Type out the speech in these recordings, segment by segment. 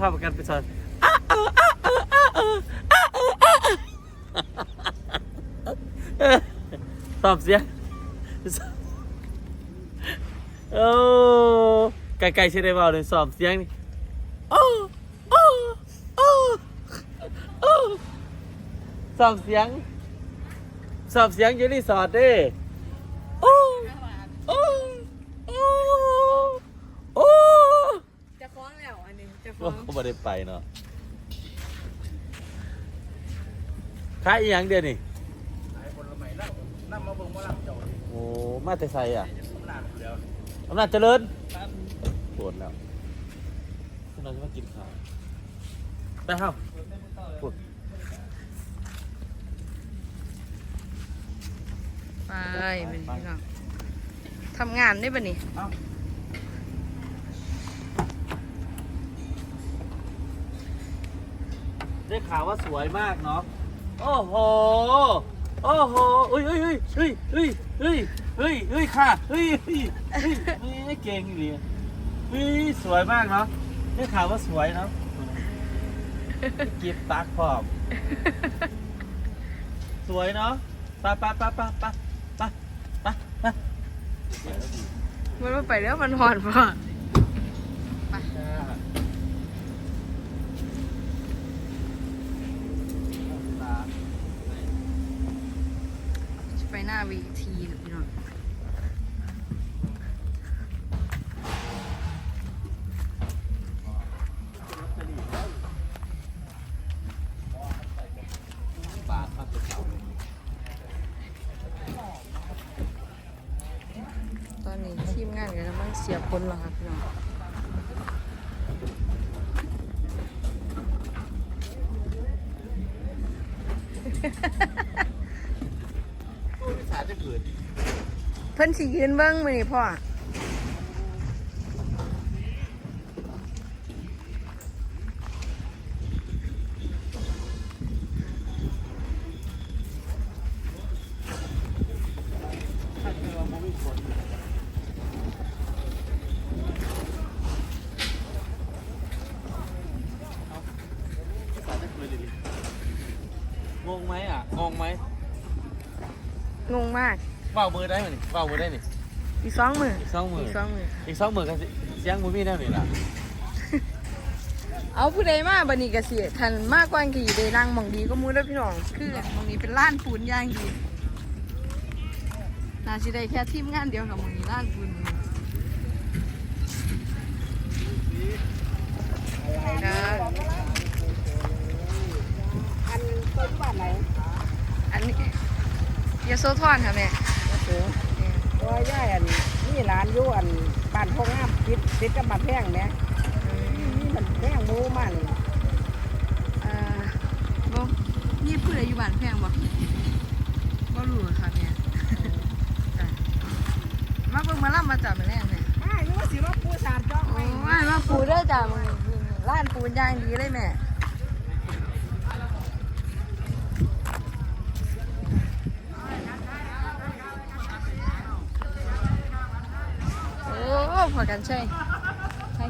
ภาพประกันไปสอนตอบเสียงโอ้ไกลๆใช่ได้เปล่าเลยสอบเสียงนี่โอ้โอ้โอ้โอ้สอบเสียง สอบเสียงอยู่รีสอร์ทเด้โอ้โอ้โอ้โอ้ จะฟ้องแล้ว อันนี้จะฟ้โอ้องไม่ได้ไปเนาะขายอีหยังเดียวนี่ขายผลไม้แล้วนำมาเบิ่งมาลับเจ้าดิโอ้มาแต่ใส่อะสำนักแล้วอำนาจเจริญครับปวดแล้วคุณเราจะมากินข้าวไปเฮ้าปวดไปเป็นพี่น้องทำงานได้ปะนี่ ได้ข่าวว่าสวยมากเนาะ โอ้โห โอ้โหเฮ้ยเฮ้ยเฮ้ยเฮ้ยเฮ้ยเอ้ยเอ้ยค่ะเฮ้ยเฮ้ยเอ้เก่งเลยเฮ้ยสวยมากเนาะ ได้ข่าวว่าสวยเนาะกีบตักพร้อม สวยเนาะปะปะปะปะปะปะปะมันไปแล้วมันหอนป่ะ วีทีพี่น้องตอนนี้ทีมงานกันกำลังเสียคนแล้วครับพี่น้อง ตู้ที่สา จะเกิด เพิ่นสิยืนเบิ้งมือนี่พ่อ สาจะเกิดดิงงไหมอะ งงไหม งงมากเบ้ามือได้ไหมนี่เบ้ามือได้นี่อีกสองมืออีกสองมืออีกสองมืออีกสองมือกันสิเสียงมือพี่แน่นี่ล่ะเอาผู้ใดมาบันนี้กสิทันมากกว่ากี่ได้นั่งหมองดีก็มู้เด้อพี่น้องคือหมองนี้เป็นล้านปูนอย่างดีน่าสิได้แค่ทีมงานเดียวกับหมองนี้ล้านปูนนะอันต้นบ้านไหนอันนี้ ยาโซทอนค่ะแม่โอ้โหว่าย่ายอันนี่ร้านอยู่อันบ้านพงงามติดติดกับบ้านแพงเนี่ยนี่มันแพงหมูมันเอ่อบ่นี่ผู้ใดอยู่บ้านแพงบ่บ่รู้ค่ะแม่จ้ะมาเบิ่งมาล่ำมาจับมาแล่นแม่อ้ายนึกว่าสิว่าปูสาดจ้องโอ้ไว้ยมาปูเด้อจ้ะมึงร้านปูนย่างดีเลยแม่ โอ้ พอกันใช่ใช่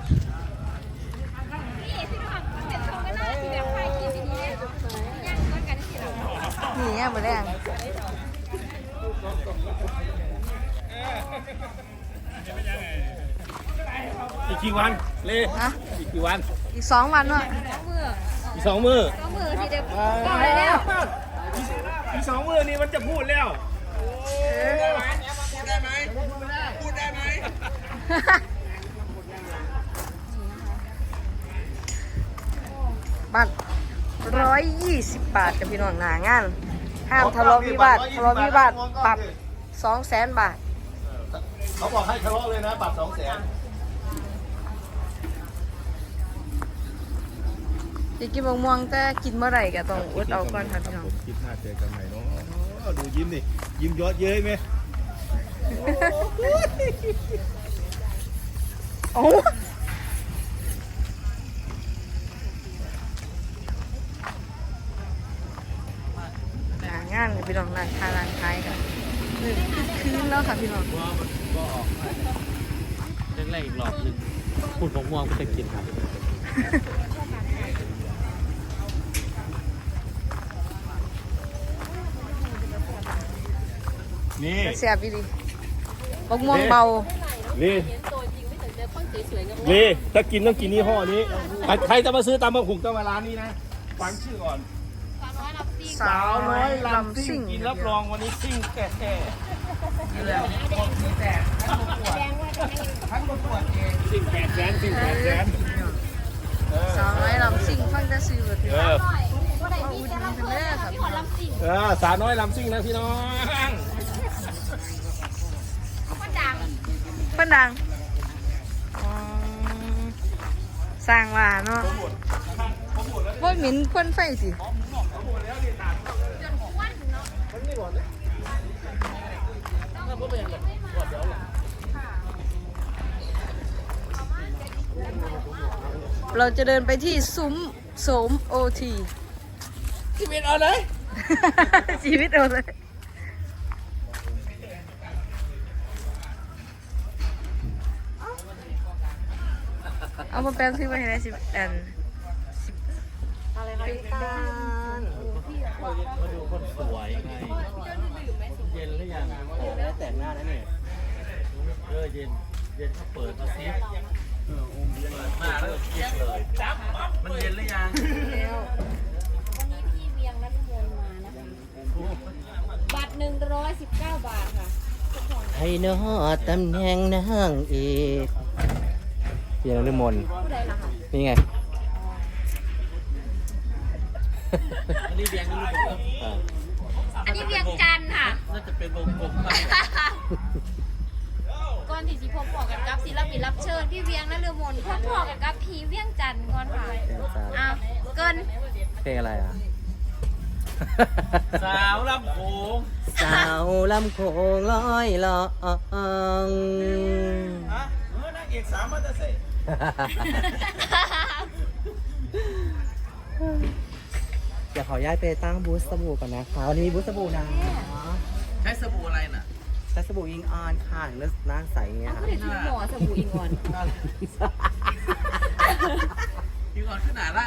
นี่ไงหมดแรงอีกกี่วันเล่ฮะอีกกี่วัน อีกสองวันเนาะอีกสองมือสองมือที่เด็กได้แล้วอีกสองมือนี่มันจะพูดแล้ว บัตรร้อยยี่สิบบาทกับพี่น้องหนางาน ห้ามทะเลาะวิวาททะเลาะวิวาทปรับสองแสนบาท เขาบอกให้ทะเลาะเลยนะบัตรสองแสนจะกินมะม่วงแต่กินเมื่อไหร่ก็ต้องอดเอาก่อนค่ะพี่น้องคลิปหน้าเจอกันใหม่เนาะดูยิ้มดิยิ้มยอดเย้ยไหม โอ้หลางงานเลพี่น้องร้านค้าร้านขายกันคือคืนแล้วค่ะพี่น้องก็ออกเรื่องแรกอีกรอบหนึ่งขุดของม่วงก็จะกินครับนี่เสียบดีบักม่วงเบานี่ นี่ถ้ากินต้องกินยี่ห้อนี้ใครใครจะมาซื้อตามมาหุงต้องมาร้านนี้นะฟังชื่อก่อน สาวน้อยลำซิ่งกินรับรองวันนี้ซิ่งแก่แก่ซิ่งแปดแสนซิ่งแปดแสนเออสาวน้อยลำซิ่งฟังแต่ซื้อก็ถือเอว่าออุดหนุนกันเด้อครับเออสาวน้อยลำซิ่งนะพี่น้องเพิ่นดังอ๋อ สร้างว่าเนาะบ่เหม็นควันไฟสิเราจะเดินไปที่ซุ้มโสมโอทีชีวิตเอาเลย ชีวิตเอาเลย แปลงซื้อมาให้ได้สิบอันมาดูคนสวยไงเย็นหรือยังโอ้แล้วแต่งหน้าแล้วเนี่ยเออเย็นเย็นเขาเปิดมาซิเอออมเย็นมาแล้วเย็นเลยมันเย็นหรือยังวันนี้พี่เวียงนัทมนต์มานะคะบัตรหนึ่งร้อยสิบเก้าบาทค่ะให้นอตำแหน่งนางเอก เพียงนมนผู้ใดล่ะคะนี่ไงอันนี้เบียงนี่ลูกผมอันนี้เวียงจันทร์ค่ะ น่าจะเป็นวงกลมมากก่อนที่สิพบพอกันกับศิลปินรับเชิญพี่เวียงนัทมนต์พบพอกันกับพีเวียงจันทร์ก่อนค่ะอ้าวเกินเพลงอะไรอะ สาวลำโขงสาวลำโขงลอยลองฮะเออนางเอกสามมาจะเสร็จ เดี๋ยวขอย้ายไปตั้งบูธสบู่ก่อนนะคะวันนี้มีบูธสบู่นะใช้สบู่อะไรน่ะใช้สบู่ยิงออนค่ะเลือหน้าใสเงี้ยเอาค่ะก็ได้ทุกหมอสบู่อิงออน ยิงออนขึ้นหนาได้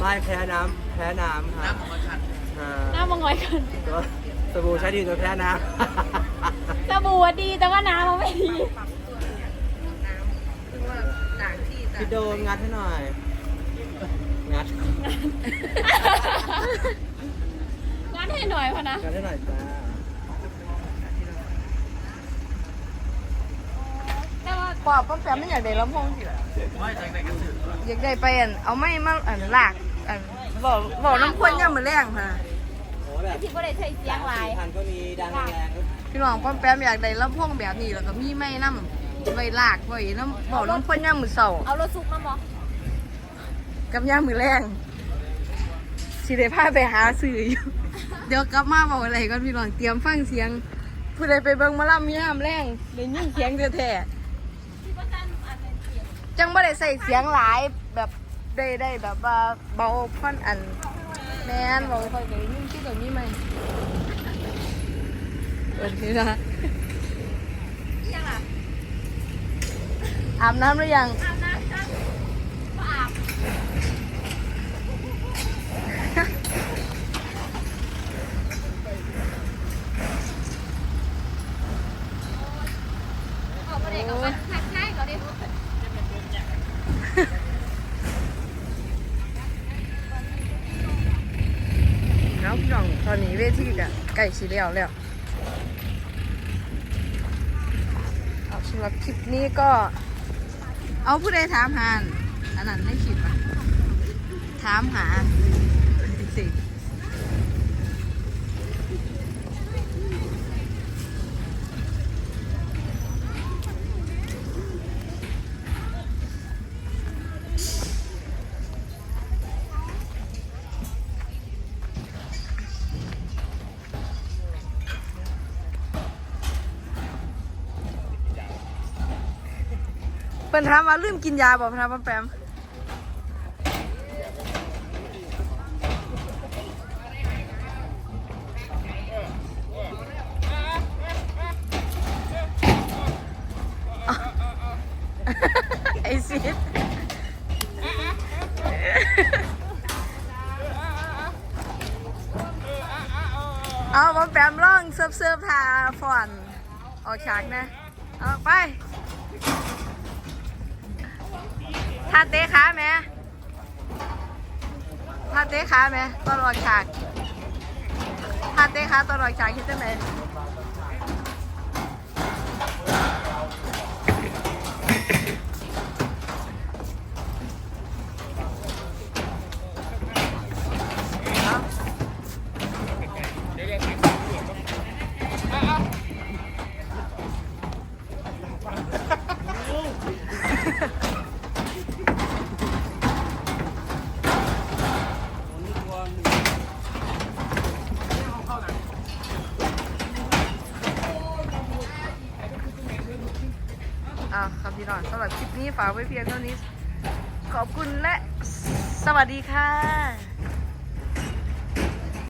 ไม่แพ้น้ำแพ้น้ำค่ะน้ำของมันชันหน้ามองอยกันสบู่ใช้ดีตัวแพ้น้สบู่อะดีแต่ว่าน้ำมันไม่ดีำ พี่โดมงัดให้หน่อย งัด งั้นให้หน่อยพอนะงัดให้หน่อยจ้าแต่ว่าปอบป้อมแปมไม่อยากได้ลำโพงสิล่ะไม่ใจไหนกันถึงอยากได้ไปอันเอาไม่มาอันลากอันบอกบอกน้ำควนย่ำมือแรงค่ะโอ้แบบที่ก็ได้ใช้เสียงหลาย พันก็มีดังแรงก็พี่น้องป้อมแปมอยากได้ลำโพงแบบนี้แล้วก็มีไม้น้ำ ไว้ลากไว้น้ำบอกน้ำควนย่ำมือเสาเอารถซุกมาบอกกับย่ำมือแรงสิได้พาไปหาซื้ออยู่ เดี๋ยวกลับมาบอกอะไรก่อนพี่น้องเตรียมฟังเสียงผู้ใดไปเบิ่งหมาล่ำย่ำแรงได้ยินเสียงแท้ๆจังบ่ได้ใส่เสียงหลายแบบได้ได้แบบว่าเบาค่อนอันแม่นเบาค่อยได้ยินที่ตัวนี้ไหมเปิดนี่นะ ยังอะ อาบน้ำหรือยัง อาบน้ำกันก็อาบเอาไปเด็กเอาไปทักทายเขาดิแล้วพี่น้องตอนนี้เวทีกะไก่สีแล้วแล้วเอาสำหรับคลิปนี้ก็ เอาผู้ใดถามหาอันนั้นในคลิปอะถามหาสิ เป็นถามว่าลืมกินยาบอกพระป้าแปมเอาไอซิดเอาป้าแปมร้องซิร์ฟเซิร์ฟทาฟอน ออกฉากนะ เอาไป ทาเตะขาแม่ทาเตะขาแม่ตอนออกฉากทาเตะขาตอนออกฉากคิดจังไหน น้องสำหรับคลิปนี้ฝากไว้เพียงเท่านี้ ขอบคุณและสวัสดีค่ะ